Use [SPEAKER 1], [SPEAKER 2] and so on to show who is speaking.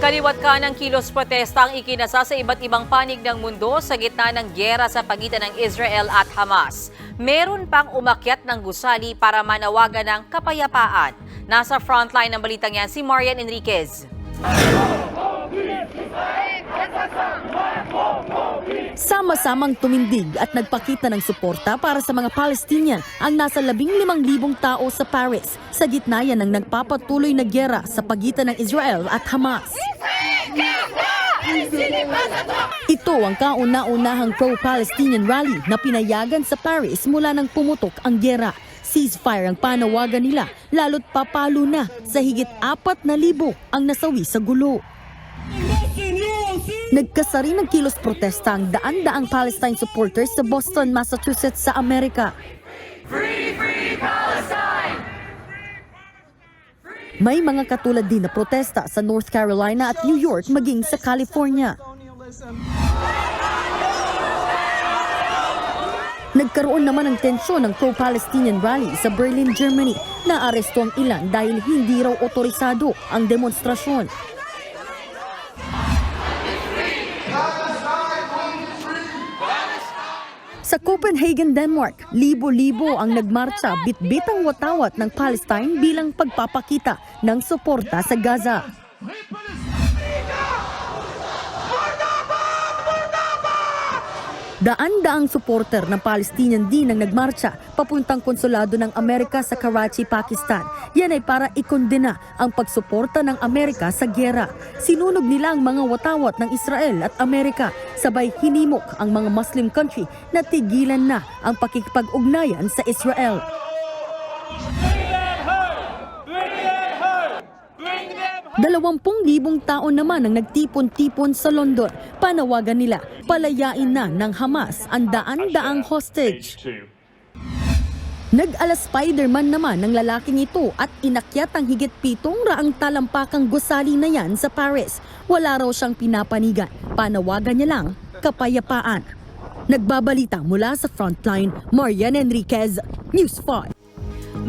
[SPEAKER 1] Kaliwat ka ng kilos protesta ang ikinasa sa iba't ibang panig ng mundo sa gitna ng gyera sa pagitan ng Israel at Hamas. Meron pang umakyat ng gusali para manawagan ng kapayapaan. Nasa frontline ng balitang yan si Marian Enriquez.
[SPEAKER 2] Sama-samang tumindig at nagpakita ng suporta para sa mga Palestinian ang nasa 15,000 tao sa Paris sa gitna yan ng nagpapatuloy na gyera sa pagitan ng Israel at Hamas. Ito ang kauna-unahang pro-Palestinian rally na pinayagan sa Paris mula nang pumutok ang gyera. Ceasefire ang panawagan nila, lalo't papalo na sa higit apat na libo ang nasawi sa gulo. Nagkasari ng kilos protesta ang daan-daang Palestine supporters sa Boston, Massachusetts sa Amerika. May mga katulad din na protesta sa North Carolina at New York maging sa California. Nagkaroon naman ng tensyon ng pro-Palestinian rally sa Berlin, Germany na aresto ang ilan dahil hindi raw otorisado ang demonstrasyon. Sa Copenhagen, Denmark, libo-libo ang nagmarcha bitbit ang watawat ng Palestine bilang pagpapakita ng suporta sa Gaza. Daan-daang supporter ng Palestinian din ang nagmarcha papuntang konsulado ng Amerika sa Karachi, Pakistan. Yan ay para ikondena ang pagsuporta ng Amerika sa gyera. Sinunog nila ang mga watawat ng Israel at Amerika. Sabay hinimok ang mga Muslim country na tigilan na ang pakikipag-ugnayan sa Israel. Dalawampung libong tao naman ang nagtipon-tipon sa London. Panawagan nila, palayain na ng Hamas ang daan-daang hostage. Nag-ala Spider-Man naman ng lalaking ito at inakyat ang higit pitong raang talampakang gusali na yan sa Paris. Wala raw siyang pinapanigan. Panawagan niya lang, kapayapaan. Nagbabalita mula sa Frontline, Marian Enriquez, News 5.